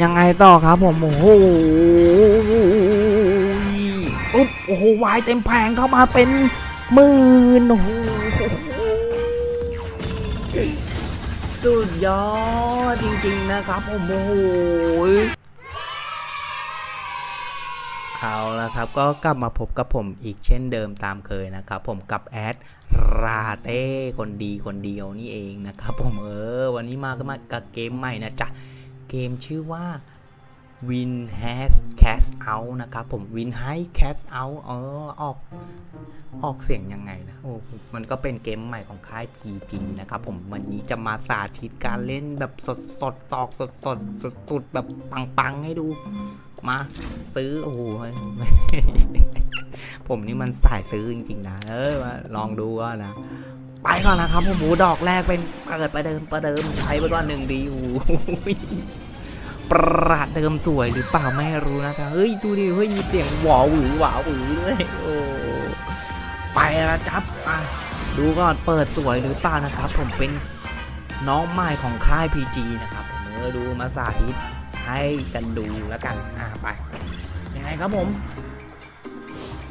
ยังไงต่อครับผมโอ้โหอุ๊บโอ้โหวายเต็มแผงเข้ามาเป็นหมื่นโอ้โหสุดยอดจริงๆนะครับผมโอ้โหเอาละครับก็กลับมาพบกับผมอีกเช่นเดิมตามเคยนะครับ ผมกับแอดราเต้คนดีคนเดียวนี่เองนะครับผมเออวันนี้มาก็มากับเกมใหม่นะจ๊ะ เกมชื่อว่า Win Has Cast Out นะครับผม Win Has Cast Out เออออกออกเสียงยังไงนะโอ้มันก็เป็นเกมใหม่ของค่าย PG นะครับผมวันนี้จะมาสาธิตการเล่นแบบสดสดตอกสดสดสุดสุดแบบปังๆ ให้ดู มาซื้อ โอ้โหผมนี่มันสายซื้อจริงๆนะ เออลองดูก็นะ ไปก่อนนะครับผมหมูดอกแรกเป็นเปิดประเดิมประเดิมใช้ไปก่อนหนึ่งดีโอ้โห ประเดิมสวยหรือเปล่าไม่รู้นะครับเฮ้ยดูดิเฮ้ยมีเสียงหวอหวือหวาหวือด้วยโอ้ไปแล้วจับอะดูก่อนเปิดสวยหรือเปล่านะครับ ผมเป็นน้องใหม่ของค่าย PG นะครับผมเออดูมาสาธิตให้กันดูแล้วกันอะไปยังไงครับผม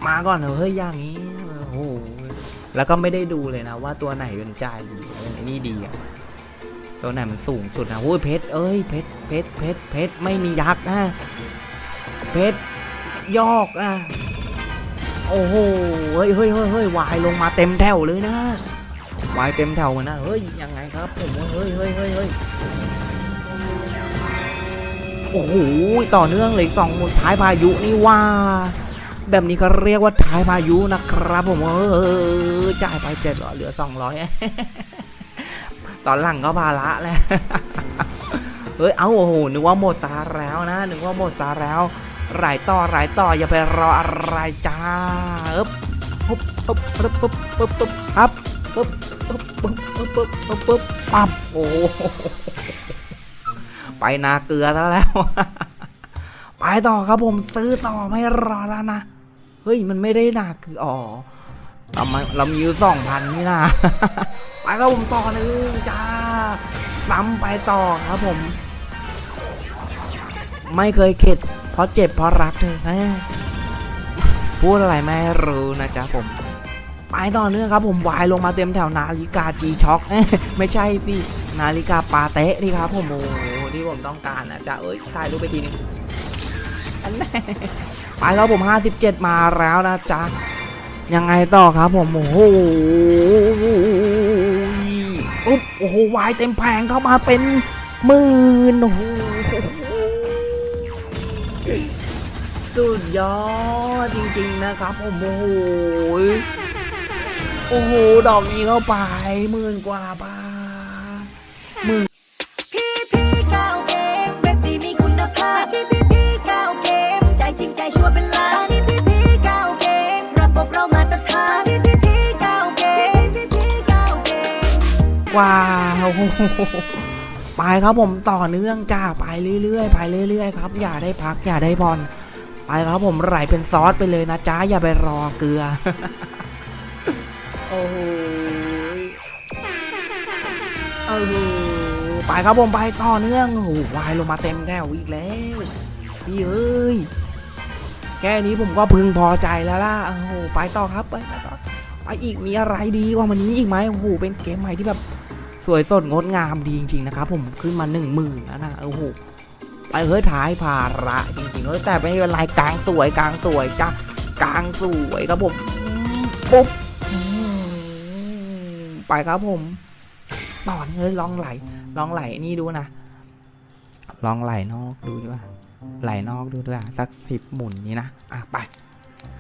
มาก่อนเถอเฮ้ยอย่างนี้โอ้โหแล้วก็ไม่ได้ดูเลยนะว่าตัวไหนเป็นจ่ายดีเป็นไอ้นี่ดีอะ ตัวไหนมันสูงสุดนะโอ้ยเพชรเอ้ยเพชรเพชรเพชรเพชรไม่มียักษ์นะเพชรยอกอะโอ้โหเฮ้ยเฮ้ยเฮ้ยเฮ้ยวายลงมาเต็มแถวเลยนะวายเต็มแถวเลยนะเฮ้ยยังไงครับผมเฮ้ยเฮ้ยเฮ้ยเฮ้ยโอ้โหต่อเนื่องเลยสองหมดท้ายพายุนี่ว่า แบบนี้เขาเรียกว่าท้ายพายุนะครับผมเออจ่ายไปเจ็ดร้อเหลือสองร้อย ตอนหลังก็ภาระแล้วเฮ้ย เอาโอ้โห นึกว่าหมดตาแล้วนะ นึกว่าหมดตาแล้วรายต่อรายต่ออย่าไปรออะไรจ้าอึ๊บปุ๊บปุ๊บปุ๊บปุ๊บปุ๊บปุ๊บครับปุ๊บปุ๊บปุ๊บปุ๊บปุ๊บปุ๊บปุ๊บปั๊บโอ้ไปนาเกลือซะแล้ว ไปต่อครับผมซื้อต่อไม่รอแล้วนะ เฮ้ย มันไม่ได้หนักคืออ๋อ เรามาเรามีอยู่สองพันนี่นะไปครับผมต่อหนึ่งจ้าซ้ำไปต่อครับผม ไม่เคยเข็ด เพราะเจ็บเพราะรักเธอพูดอะไรไม่รู้นะจ๊ะผม ไปต่อเนื่องครับผมวายลงมาเต็มแถวนาฬิกาจีช็อคไม่ใช่สินาฬิกาปาเตะนี่ครับผมโอ้โหที่ผมต้องการนะจ๊ะเอ้ยถ่ายรูปไปทีนึงอันแน่ไปแล้วผม 57 มาแล้วนะจ๊ะ ยังไงต่อครับผม โอ้โหอุ๊บโอ้โหวายเต็มแผงเข้ามาเป็นหมื่นโอ้โหสุดยอดจริงๆนะครับผมโอ้โหโอ้โห ดอกนี้เข้าไปหมื่นกว่าบาทหมื่น ว้าวไปครับผมต่อเนื่องจ้าไปเรื่อยๆไปเรื่อยๆครับ อย่าได้พักอย่าได้ผ่อนไปครับผมไหลเป็นซอสไปเลยนะจ้าอย่าไปรอเกลือโอ้โหโอ้โหไปครับผมไปต่อเนื่องโอ้โหวายลงมาเต็มแถวอีกแล้วพี่เอ้ยแค่นี้ผมก็พึงพอใจแล้วล่ะโอ้โหไปต่อครับไปต่อ ไปอีกมีอะไรดีกว่ามันนี้อีกไหมโอ้โหเป็นเกมใหม่ที่แบบสวยสดงดงามดีจริงๆนะครับผมขึ้นมาหนึ่งหมื่นแล้วนะโอ้โหไปเฮ้ยท้ายภาระจริงๆเฮ้ยแต่ไม่เป็นไรกลางสวยกลางสวยจ้ะกลางสวยครับผมปุ๊บไปครับผมต่อเฮ้ยลองไหลลองไหลนี่ดูนะลองไหลนอกดูดีว่าไหลนอกดูด้วยสักสิบหมุนนี้นะอะไป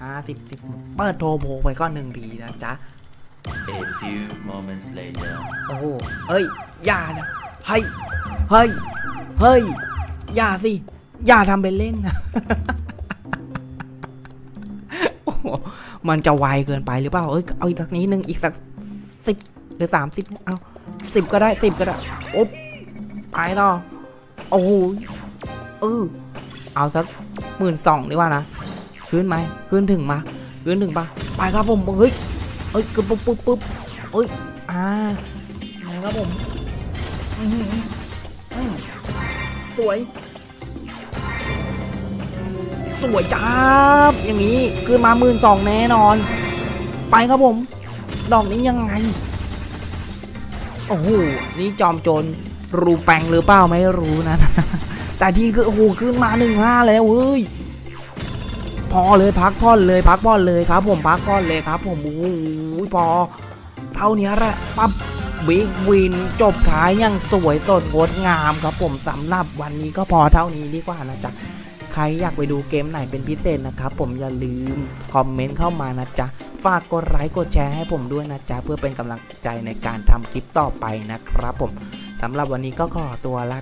ห้าสิบสิบหมุนเปิดโทรโบไปก็หนึ่งทีนะจ๊ะ A few moments later. โอ้โหเฮ้ย อย่านะ เฮ้ย เฮ้ย เฮ้ย อย่าสิ อย่าทำเป็นเล่นนะ โอ้โหมันจะไวเกินไปหรือเปล่า เอ้ย เอาอีกสักนิดนึง อีกสักสิบหรือสามสิบเอาสิบก็ได้สิบก็ได้ โอ๊บไปต่อโอ้โหเออเอาสักหมื่นสองดีกว่านะ ขึ้นไหมขึ้นถึงมาขึ้นถึงปะไปครับผมเฮ้ยเอ้ยกึ๊บปุ๊บปุ๊บปุ๊บเอ้ยอ่าไงครับผมสวย สวยจ้าบอย่างนี้ขึ้นมาหมื่นสองแน่นอน ไปครับผม ดอกนี้ยังไง โอ้โห นี่จอมโจรรูแปงหรือเปล่าไม่รู้นะ แต่ที่คือโอ้โหขึ้นมาหนึ่งห้าแล้วเว้ย พอเลยพักผ่อนเลยพักผ่อนเลยครับ ผมพักผ่อนเลยครับ ผมโอ้โหพอ เท่านี้แหละปั๊บบิ๊กวินจบท้ายอย่างสวยสดงดงามครับผมสำหรับวันนี้ก็พอเท่านี้ดีกว่านะจ๊ะใครอยากไปดูเกมไหนเป็นพิเศษนะครับ ผมอย่าลืมคอมเมนต์เข้ามานะจ๊ะฝากกดไลค์กดแชร์ให้ผมด้วยนะจ๊ะเพื่อเป็นกำลังใจในการทำคลิปต่อไปนะครับ ผมสำหรับวันนี้ก็ขอตัวลา